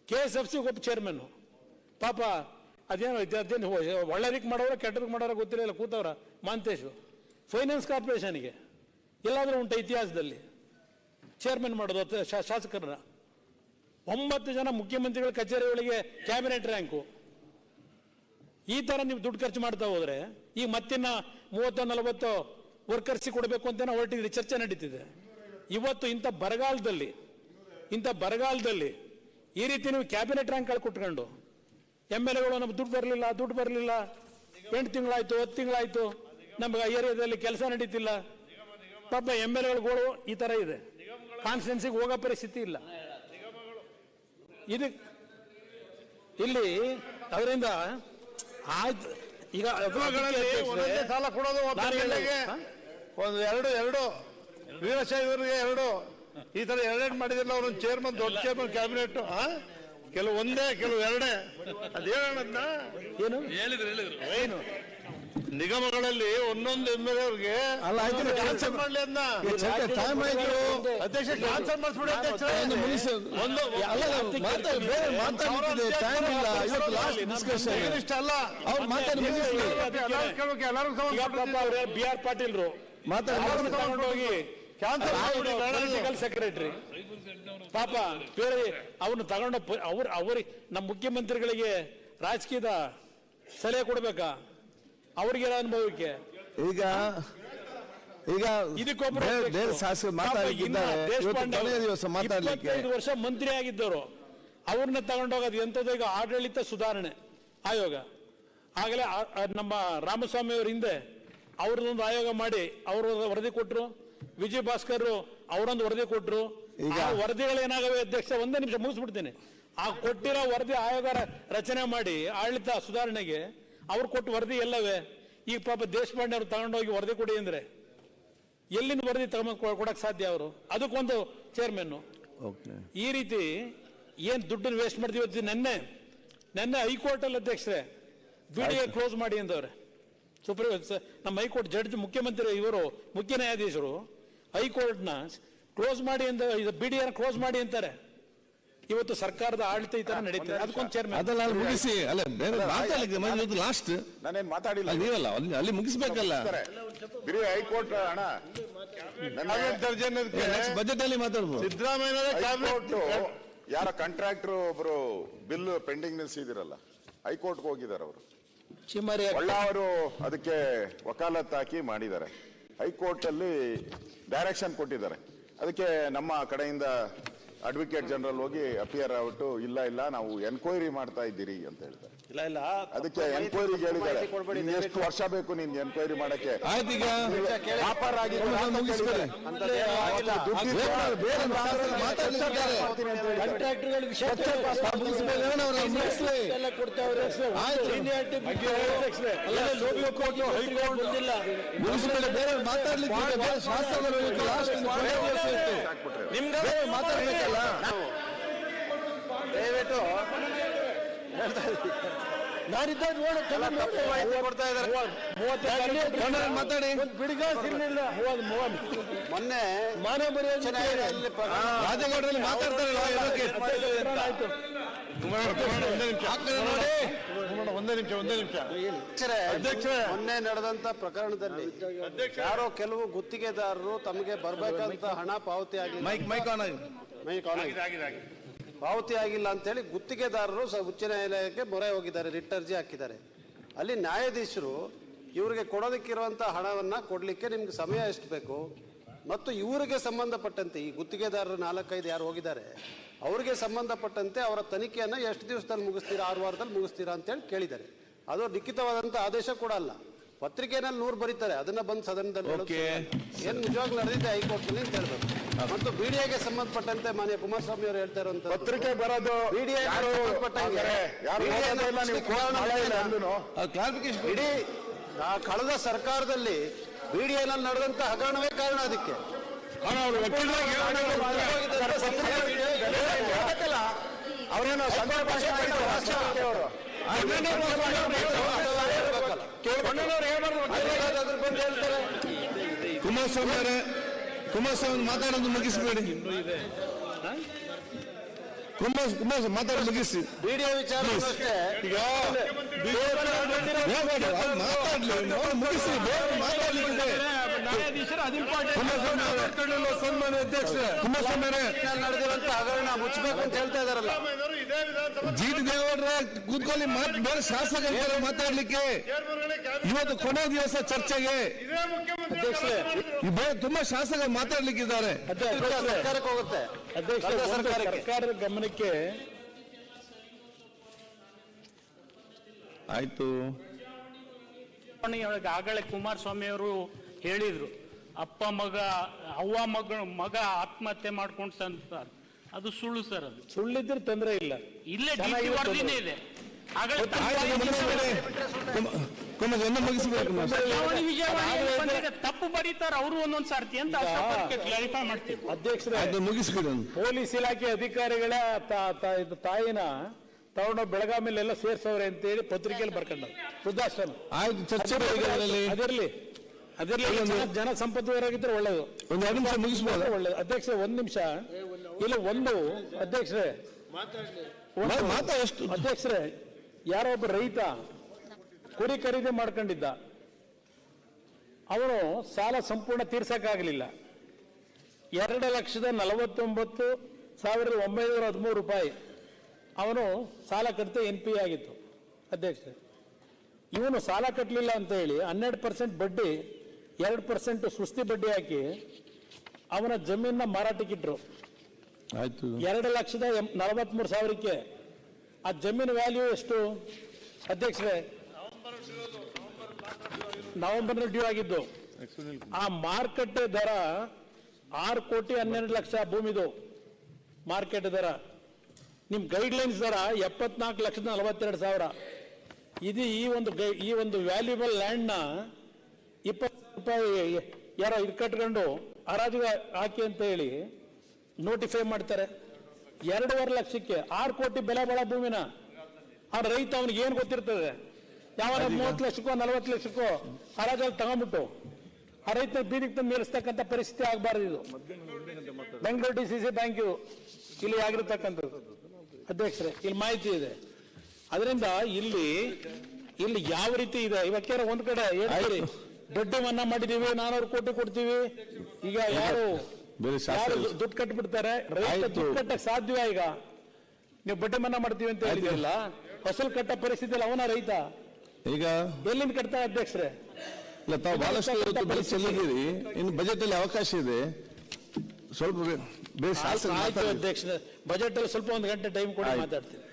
ಕೆ ಎಸ್ ಎಫ್ ಸಿ ಒಬ್ಬ ಚೇರ್ಮನ್ನು ಪಾಪ ಅದೇನು ಅದೇನು ಒಳ್ಳೆಯದಕ್ಕೆ ಮಾಡೋರ ಕೆಟ್ಟದಕ್ಕೆ ಮಾಡೋರ ಗೊತ್ತಿರಲಿಲ್ಲ ಕೂತವ್ರ ಮಾಂತೇಶು. ಫೈನಾನ್ಸ್ ಕಾರ್ಪೊರೇಷನ್ಗೆ ಎಲ್ಲಾದರೂ ಉಂಟು ಇತಿಹಾಸದಲ್ಲಿ. ಚೇರ್ಮನ್ ಮಾಡೋದು ಅಥವಾ ಶಾ- ಶಾಸಕರನ್ನ. ಒಂಬತ್ತು ಜನ ಮುಖ್ಯಮಂತ್ರಿಗಳ ಕಚೇರಿ ಒಳಗೆ ಕ್ಯಾಬಿನೆಟ್ ರ್ಯಾಂಕು ಈ ಥರ ನೀವು ದುಡ್ಡು ಖರ್ಚು ಮಾಡ್ತಾ ಹೋದರೆ, ಈಗ ಮತ್ತಿನ್ನ ಮೂವತ್ತು ನಲವತ್ತು ವರ್ಕರ್ಸಿಗೆ ಕೊಡಬೇಕು ಅಂತ ಹೊರಟಿದ್ರೆ, ಚರ್ಚೆ ನಡೀತಿದೆ. ಇವತ್ತು ಇಂಥ ಬರಗಾಲದಲ್ಲಿ ಇಂಥ ಬರಗಾಲದಲ್ಲಿ ಈ ರೀತಿ ನೀವು ಕ್ಯಾಬಿನೆಟ್ ರ್ಯಾಂಕ್ಗಳು ಕೊಟ್ಕೊಂಡು ಎಂ ಎಲ್ ಎಗಳು ನಮ್ಗೆ ದುಡ್ಡು ಬರಲಿಲ್ಲ ದುಡ್ಡು ಬರಲಿಲ್ಲ ಎಂಟು ತಿಂಗಳಾಯ್ತು ಹತ್ತು ತಿಂಗಳಾಯ್ತು ನಮ್ಗೆ ಆ ಏರಿಯಾದಲ್ಲಿ ಕೆಲಸ ನಡೀತಿಲ್ಲ. ಪಾಪ ಎಂ ಎಲ್ ಎಗಳು ಈ ತರ ಇದೆ. ಕಾನ್ಸ್ಟಿಟ್ಯೂನ್ಸಿಗೆ ಹೋಗೋ ಪರಿಸ್ಥಿತಿ ಇಲ್ಲ. ಇದು ಇಲ್ಲಿ ಅದರಿಂದ ಆಯ್ತು ಈಗ ಸಾಲ ಕೊಡೋದು? ಒಂದು ಎರಡು ಎರಡು ವೀರಶೈವರಿಗೆ ಎರಡು. ಈ ತರ ಎರಡೆರಡು ಮಾಡಿದಿಲ್ಲ ಅವ್ರ ಚೇರ್ಮನ್ ದೊಡ್ಡ ಚೇರ್ಮನ್ ಕ್ಯಾಬಿನೆಟ್ ಕೆಲವು ಒಂದೇ ಕೆಲವು ಎರಡೇ. ಅದೇನಣ್ಣ ಏನು? ಏನು? ನಿಗಮಗಳಲ್ಲಿ ಒಂದೊಂದು ಎಂ ಎಲ್ ಅವ್ರಿಗೆ cancel ಮಾಡ್ಲಿ ಅದನ್ನ ಟೈಮ್ ಆಯ್ತು. ಅಧ್ಯಕ್ಷ ಕ್ಯಾನ್ಸಲ್ ಮಾಡಿಸ್ಬಿಡಿ ಅಲ್ಲ ಅವ್ರು ಮಾತಾಡಿ ಅವ್ರೆ ಬಿ ಆರ್ ಪಾಟೀಲ್ರು. ಮಾತಾಡಿ ಅವ್ರನ್ನ ಪೊಲಿಟಿಕಲ್ ಸೆಕ್ರೆಟರಿ ಪಾಪ ಬೇರೆ ಅವ್ರನ್ನ ತಗೊಂಡ ಅವ್ರ ಅವ್ರಿಗೆ ನಮ್ಮ ಮುಖ್ಯಮಂತ್ರಿಗಳಿಗೆ ರಾಜಕೀಯದ ಸಲಹೆ ಕೊಡ್ಬೇಕಾ? ಅವ್ರಿಗೆ ಅನುಭವಕ್ಕೆ. ಈಗ ಈಗ ಇದಕ್ಕೊಬ್ಬರು ವರ್ಷ ಮಂತ್ರಿ ಆಗಿದ್ದವರು. ಅವ್ರನ್ನ ತಗೊಂಡೋಗೋದು ಎಂಥದ್ದು? ಈಗ ಆಡಳಿತ ಸುಧಾರಣೆ ಆಯೋಗ. ಆಗಲೇ ನಮ್ಮ ರಾಮಸ್ವಾಮಿ ಅವ್ರ ಹಿಂದೆ ಅವ್ರದ್ದೊಂದು ಆಯೋಗ ಮಾಡಿ ಅವರು ವರದಿ ಕೊಟ್ಟರು ವಿಜಯ್ ಭಾಸ್ಕರ್ ಅವರೊಂದು ವರದಿ ಕೊಟ್ಟರು ಈಗ- ವರದಿಗಳೇನಾಗವೆ ಅಧ್ಯಕ್ಷ ಒಂದೇ ನಿಮಿಷ ಮುಗಿಸ್ಬಿಡ್ತೀನಿ. ಆ ಕೊಟ್ಟಿರೋ ವರದಿ ಆಯೋಗ ರಚನೆ ಮಾಡಿ ಆಡಳಿತ ಸುಧಾರಣೆಗೆ ಅವ್ರು ಕೊಟ್ಟು ವರದಿ ಎಲ್ಲವೇ? ಈಗ ಪಾಪ ದೇಶಪಾಂಡೆ ಅವರು ತಗೊಂಡೋಗಿ ವರದಿ ಕೊಡಿ ಅಂದ್ರೆ ಎಲ್ಲಿಂದ ವರದಿ ತಗೊಂಡ್ ಕೊಡಕ್ ಸಾಧ್ಯ ಅವರು? ಅದಕ್ಕೊಂದು ಚೇರ್ಮನ್ ಈ ರೀತಿ ಏನ್ ದುಡ್ಡನ್ನು ವೇಸ್ಟ್ ಮಾಡ್ತೀವಿ ಇವತ್ತು ನೆನ್ನೆ ನೆನ್ನೆ ಹೈಕೋರ್ಟ್ ಅಲ್ಲಿ ಅಧ್ಯಕ್ಷರೇ ವಿಡಿಯೋ ಕ್ಲೋಸ್ ಮಾಡಿ ಅಂದವ್ರೆ. ಸುಪ್ರೀಂ ನಮ್ಮ ಹೈಕೋರ್ಟ್ ಜಡ್ಜ್ ಮುಖ್ಯಮಂತ್ರಿ ಇವರು ಮುಖ್ಯ ನ್ಯಾಯಾಧೀಶರು. ಹೈಕೋರ್ಟ್ನ ಕ್ಲೋಸ್ ಮಾಡಿ ಅಂತ ಇದು ಆರ್ ಕ್ಲೋಸ್ ಮಾಡಿ ಅಂತಾರೆ. ಇವತ್ತು ಸರ್ಕಾರದ ಆಡಳಿತ ಈ ತರ ನಡೀತದೆ. ಅದಕ್ಕೊಂದು ಚೇರ್ಮನ್ ಅದಲ್ಲ ಅಲ್ಲಿ ಮುಗಿಸಿ. ಅಲ್ಲ ಬೇರೆ ಮಾತಾಡ್ಲಿಕ್ಕೆ ಲಾಸ್ಟ್ ನಾನೇನ್ ಮಾತಾಡಿಲ್ಲ. ಅಲ್ಲಿ ನೀವಲ್ಲ ಅಲ್ಲಿ ಅಲ್ಲಿ ಮುಗಿಸ್ಬೇಕಲ್ಲ. ಬಿರಿ ಹೈಕೋರ್ಟ್ ಹಣ ಬಜೆಟ್ ಅಲ್ಲಿ ಮಾತಾಡ್ಬೋದು. ಸಿದ್ದರಾಮಯ್ಯ ಕ್ಯಾಬಿನೆಟ್ ಯಾರ ಕಾಂಟ್ರಾಕ್ಟರ್ ಒಬ್ರು ಬಿಲ್ ಪೆಂಡಿಂಗ್ ನಿಲ್ಸಿದಿರಲ್ಲ ಹೈಕೋರ್ಟ್ಗೆ ಹೋಗಿದ್ದಾರೆ ಅವರು. ಚಿಮ್ಮರಿ ಒಳ್ಳ ಅವರು ಅದಕ್ಕೆ ವಕಾಲತ್ ಹಾಕಿ ಮಾಡಿದ್ದಾರೆ. ಹೈಕೋರ್ಟ್ ಅಲ್ಲಿ ಡೈರೆಕ್ಷನ್ ಕೊಟ್ಟಿದ್ದಾರೆ. ಅದಕ್ಕೆ ನಮ್ಮ ಕಡೆಯಿಂದ ಅಡ್ವೊಕೇಟ್ ಜನರಲ್ ಹೋಗಿ ಅಪಿಯರ್ ಆಗ್ಬಿಟ್ಟು ಇಲ್ಲ ಇಲ್ಲ, ನಾವು ಎನ್ಕ್ವೈರಿ ಮಾಡ್ತಾ ಇದ್ದೀರಿ ಅಂತ ಹೇಳ್ತಾರೆ. ಇಲ್ಲ ಇಲ್ಲ. ಅದಕ್ಕೆ ಎನ್ಕ್ವೈರಿ ಹೇಳಿದ್ದಾರೆ ಎಷ್ಟು ವರ್ಷ ಬೇಕು ನಿನ್ ಎನ್ಕ್ವೈರಿ ಮಾಡಕ್ಕೆ? ಆಯ್ತು ಈಗ. ವ್ಯಾಪಾರ ಆಗಿ. ಬೇರೆ ಬೇರೆ ಮಾತಾಡ್ಲಿಕ್ಕೆ ಮಾತಾಡ್ಲಿಕ್ಕಿದ್ದಾರೆ. ಕೊಡ್ತಾ ಇದ್ದಾರೆ. ಮಾತಾಡಿ. ಮೊನ್ನೆ ರಾಜಗೌಡರಲ್ಲಿ ಮಾತಾಡ್ತಾರಲ್ಲ ಒಂದೇ ನಿಮಿಷ. ಒಂದೇ ನಿಮಿಷ ಮೊನ್ನೆ ನಡೆದಂತ ಪ್ರಕರಣದಲ್ಲಿ ಯಾರೋ ಕೆಲವು ಗುತ್ತಿಗೆದಾರರು ತಮಗೆ ಬರಬೇಕಂತ ಹಣ ಪಾವತಿ ಆಗಿದೆ ಮೈಕ್ ಮೈಕ್ ಆನ್ ಆಗಿ. ಮೈಕ್ ಆನ್ ಆಗಿದೆ. ಪಾವತಿ ಆಗಿಲ್ಲ ಅಂತೇಳಿ ಗುತ್ತಿಗೆದಾರರು ಸ ಉಚ್ಚ ನ್ಯಾಯಾಲಯಕ್ಕೆ ಮೊರೆ ಹೋಗಿದ್ದಾರೆ ರಿಟ್ ಅರ್ಜಿ ಹಾಕಿದ್ದಾರೆ. ಅಲ್ಲಿ ನ್ಯಾಯಾಧೀಶರು ಇವರಿಗೆ ಕೊಡೋದಕ್ಕಿರುವಂಥ ಹಣವನ್ನು ಕೊಡಲಿಕ್ಕೆ ನಿಮ್ಗೆ ಸಮಯ ಎಷ್ಟು ಬೇಕು? ಮತ್ತು ಇವರಿಗೆ ಸಂಬಂಧಪಟ್ಟಂತೆ ಈ ಗುತ್ತಿಗೆದಾರರು ನಾಲ್ಕೈದು ಯಾರು ಹೋಗಿದ್ದಾರೆ ಅವರಿಗೆ ಸಂಬಂಧಪಟ್ಟಂತೆ ಅವರ ತನಿಖೆಯನ್ನು ಎಷ್ಟು ದಿವಸದಲ್ಲಿ ಮುಗಿಸ್ತೀರಾ ಆರು ವಾರದಲ್ಲಿ ಮುಗಿಸ್ತೀರಾ ಅಂತೇಳಿ ಕೇಳಿದ್ದಾರೆ. ಅದು ಲಿಖಿತವಾದಂಥ ಆದೇಶ ಕೂಡ ಅಲ್ಲ. ಪತ್ರಿಕೆನಲ್ಲಿ ನೂರು ಬರೀತಾರೆ ಅದನ್ನ ಬಂದು ಸದನದಲ್ಲಿ. ಏನ್ ನಿಜವಾಗ್ಲೂ ನಡೆದಿದೆ ಹೈಕೋರ್ಟ್ನಲ್ಲಿ ಅಂತ ಹೇಳ್ಬೇಕು. ಮತ್ತು ಬಿಡಿಎಗೆ ಸಂಬಂಧಪಟ್ಟಂತೆ ಮಾನ್ಯ ಕುಮಾರಸ್ವಾಮಿ ಅವರು ಹೇಳ್ತಾ ಇರುವಂತ ಪತ್ರಿಕೆ ಬರೋದು. ಕ್ಲಾರಿಫಿಕೇಶನ್ ಇಡೀ ಆ ಕಳೆದ ಸರ್ಕಾರದಲ್ಲಿ ಬಿಡಿಎನಲ್ಲಿ ನಡೆದಂತ ಹಗರಣವೇ ಕಾರಣ ಅದಕ್ಕೆ. ಅವರೇನೋ ಕುಮಾರಸ್ವಾಮಿ ಅವರೇ ಕುಮಾರಸ್ವಾಮಿ ಮಾತಾಡೋದು ಮುಗಿಸ್ಬೇಡಿ. ಕುಮಾರ್ ಮಾತಾಡ ಮಾತಾಡೋದು ಮುಗಿಸಿ. ವಿಚಾರ ಈಗ ಮುಗಿಸಿ ಬೇರೆ ಮಾತಾಡ್ಲಿಕ್ಕಿದೆ. ಕುಮಾರಸ್ವಾಮಿ ಸನ್ಮಾನ್ಯ ಅಧ್ಯಕ್ಷರೇ ಕುಮಾರಸ್ವಾಮಿ ನಡೆದಿರುವಂತ ಹಗರಣ ಮುಚ್ಚಬೇಕು ಅಂತ ಹೇಳ್ತಾ ಇದಾರಲ್ಲ. ಜಿ ಟಿ ದೇವೇಗೌಡ್ರೆ ಕೂತ್ಕೊಳ್ಳಿ ಮಾತು ಬೇರೆ ಶಾಸಕರ ಮಾತಾಡ್ಲಿಕ್ಕೆ ಇವತ್ತು ಕೊನೆ ದಿವಸ ಚರ್ಚೆಗೆ ತುಂಬಾ ಶಾಸಕ ಮಾತಾಡ್ಲಿಕ್ಕಿದ್ದಾರೆ ಅಧ್ಯಕ್ಷರೇ ಸರ್ಕಾರಕ್ಕೆ ಹೋಗುತ್ತೆ ಅಧ್ಯಕ್ಷ ಸರ್ಕಾರಕ್ಕೆ. ಸರ್ಕಾರದ ಗಮನಕ್ಕೆ ಆಯ್ತು ಆಗಲೇ ಕುಮಾರಸ್ವಾಮಿ ಅವರು ಹೇಳಿದ್ರು ಅಪ್ಪ ಮಗ ಅವ್ವ ಮಗ ಮಗ ಆತ್ಮಹತ್ಯೆ ಮಾಡ್ಕೊಂಡು ಸಂತಾರೆ ಅದು ಸುಳ್ಳು ಸರ್ ಅದು. ಸುಳ್ಳಿದ್ರೆ ತೊಂದರೆ ಇಲ್ಲ. ಇಲ್ಲೇ ಚೆನ್ನಾಗಿ ವರದಿನೇ ಇದೆ. ಆಗಲೇ. ಚುನಾವಣೆ ವಿಜಯವಾಣಿ. ಬಂದಿದೆ ತಪ್ಪು ಬರೀತಾರೆ ಅವರು ಒಂದೊಂದ್ ಸಾರ್ತಿ ಅಂತ ಕ್ಲಾರಿಫೈ ಮಾಡ್ತೀವಿ. ಅಧ್ಯಕ್ಷರೇ ಅದು ಮುಗಿಸ್ಬಿಡಿ. ಪೊಲೀಸ್ ಇಲಾಖೆ ಅಧಿಕಾರಿಗಳ ತಾ- ತಾ- ಇದು ತಾಯಿನ ತಗೊಂಡು ಬೆಳಗಾವಿಲೆಲ್ಲ ಸೇರ್ಸವ್ರೆ ಅಂತೇಳಿ ಪತ್ರಿಕೆಯಲ್ಲಿ ಬರ್ಕೊಂಡ ವೃದ್ಧಾಶ್ರಮ. ಆಯ್ತು ಚರ್ಚೆ ಬಗ್ಗೆ ಅದರಲ್ಲಿ ಅದಿರ್ಲಿ. ಅದಿರ್ಲಿ. ಜನ- ಸಂಪತ್ತು ಸಂಪತ್ತವರಾಗಿದ್ರೆ ಒಳ್ಳೇದು. ಒಂದು ಎರಡು ನಿಮಿಷ ಮುಗಿಸ್ಬೋದಾ? ಒಳ್ಳೇದು. ಅಧ್ಯಕ್ಷ ಒಂದ್ ನಿಮಿಷ. ಇಲ್ಲ ಒಂದು. ಅಧ್ಯಕ್ಷರೇ. ಮಾತಾ ಎಷ್ಟು? ಅಧ್ಯಕ್ಷರೇ ಯಾರೋ ಒಬ್ಬ ರೈತ ಕುರಿ ಖರೀದಿ ಮಾಡ್ಕೊಂಡಿದ್ದ. ಅವನು ಸಾಲ ಸಂಪೂರ್ಣ ತೀರ್ಸಕ್ಕಾಗಲಿಲ್ಲ. ಎರಡು ಲಕ್ಷದ ನಲವತ್ತೊಂಬತ್ತು ಸಾವಿರದ ಒಂಬೈನೂರ ಹದಿಮೂರು ರೂಪಾಯಿ ಅವನು ಸಾಲ ಕಟ್ಟಿದ ಎನ್ ಪಿ ಆಗಿತ್ತು. ಅಧ್ಯಕ್ಷ ಇವನು ಸಾಲ ಕಟ್ಟಲಿಲ್ಲ ಅಂತ ಹೇಳಿ ಹನ್ನೆರಡು ಪರ್ಸೆಂಟ್ ಬಡ್ಡಿ ಎರಡು ಪರ್ಸೆಂಟ್ ಸುಸ್ತಿ ಬಡ್ಡಿ ಹಾಕಿ ಅವನ ಜಮೀನ ಮಾರಾಟಕ್ಕಿಟ್ರು. ಆಯ್ತು. ಎರಡು ಲಕ್ಷದ ನಲವತ್ಮೂರು ಸಾವಿರಕ್ಕೆ ಆ ಜಮೀನು ವ್ಯಾಲ್ಯೂ ಎಷ್ಟು? ಅಧ್ಯಕ್ಷರೇ ನವೆಂಬರ್ ಡ್ಯೂ ಆಗಿದ್ದು. ಆ ಮಾರುಕಟ್ಟೆ ದರ ಆರು ಕೋಟಿ ಹನ್ನೆರಡು ಲಕ್ಷ ಭೂಮಿದು ಮಾರ್ಕೆಟ್ ದರ. ನಿಮ್ ಗೈಡ್ ಲೈನ್ಸ್ ದರ ಎಪ್ಪತ್ನಾಲ್ಕು ಲಕ್ಷದ ನಲವತ್ತೆರಡು ಸಾವಿರ. ಇದು ಈ ಒಂದು ಗೈ- ಈ ಒಂದು ವ್ಯಾಲ್ಯೂಬಲ್ ಲ್ಯಾಂಡ್ನ ಇಪ್ಪತ್ತು ರೂಪಾಯಿ ಯಾರೋ ಇದು ಕಟ್ಕೊಂಡು ಹರಾಜಿಗೆ ಹಾಕಿ ಅಂತ ಹೇಳಿ ನೋಟಿಫೈ ಮಾಡ್ತಾರೆ. ಎರಡೂವರೆ ಲಕ್ಷಕ್ಕೆ ಆರು ಕೋಟಿ ಬೆಲೆ ಬಾಳ ಭೂಮಿನ. ಆ ರೈತ ಅವನಿಗೆ ಏನು ಗೊತ್ತಿರ್ತದೆ? ಯಾವ ಮೂವತ್ತು ಲಕ್ಷಕ್ಕೋ ನಲವತ್ತು ಲಕ್ಷಕ್ಕೋ ಹರಾಜಲ್ಲಿ ತಗೊಂಡ್ಬಿಟ್ಟು ಆ ರೈತ ಬೀದಿಗೆ ತಂದು ಮೇಲಿಸ್ತಕ್ಕಂಥ ಪರಿಸ್ಥಿತಿ ಆಗಬಾರ್ದು ಇದು. Bengaluru D C C bank ಇದು. ಇಲ್ಲಿ ಆಗಿರ್ತಕ್ಕಂಥದ್ದು. ಅಧ್ಯಕ್ಷರೇ ಇಲ್ಲಿ ಮಾಹಿತಿ ಇದೆ. ಅದರಿಂದ ಇಲ್ಲಿ ಇಲ್ಲಿ ಯಾವ ರೀತಿ ಇದೆ? ಇವಕ್ಕೆ ಒಂದ್ ಕಡೆ ಬಡ್ಡಿ ಮನ್ನಾ ಮಾಡಿದೀವಿ ನಾನೂರು ಕೋಟಿ ಕೊಡ್ತೀವಿ. ಈಗ ಯಾರು ಬೇರೆ. ದುಡ್ಡು ಕಟ್ಬಿಡ್ತಾರೆ? ರೈತ ಆಯ್ತು. ದುಡ್ಡು ಕಟ್ಟಕ್ ಸಾಧ್ಯ ಈಗ? ನೀವು ಬಡ್ಡಿ ಮನ್ನಾ ಮಾಡ್ತೀವಿ ಅಂತ ಹೇಳಿದ್ರಲ್ಲ ಫಸಲ್ ಕಟ್ಟ ಪರಿಸ್ಥಿತಿ ಅವನ ರೈತ. ಈಗ ಎಲ್ಲಿಂದ ಕಟ್ತಾರೆ ಅಧ್ಯಕ್ಷರೇ? ಇಲ್ಲ ತಾವು ಬಹಳಷ್ಟು ಬೆಲೆ ಚೆಲ್ಲಿದ್ದೀರಿ ಇನ್ನು ಬಜೆಟ್ ಅಲ್ಲಿ ಅವಕಾಶ ಇದೆ. ಸ್ವಲ್ಪ ಅಧ್ಯಕ್ಷರೇ. ಬಜೆಟ್ ಅಲ್ಲಿ ಸ್ವಲ್ಪ ಒಂದು ಗಂಟೆ ಟೈಮ್ ಕೊಡಿ ಮಾತಾಡ್ತೀನಿ.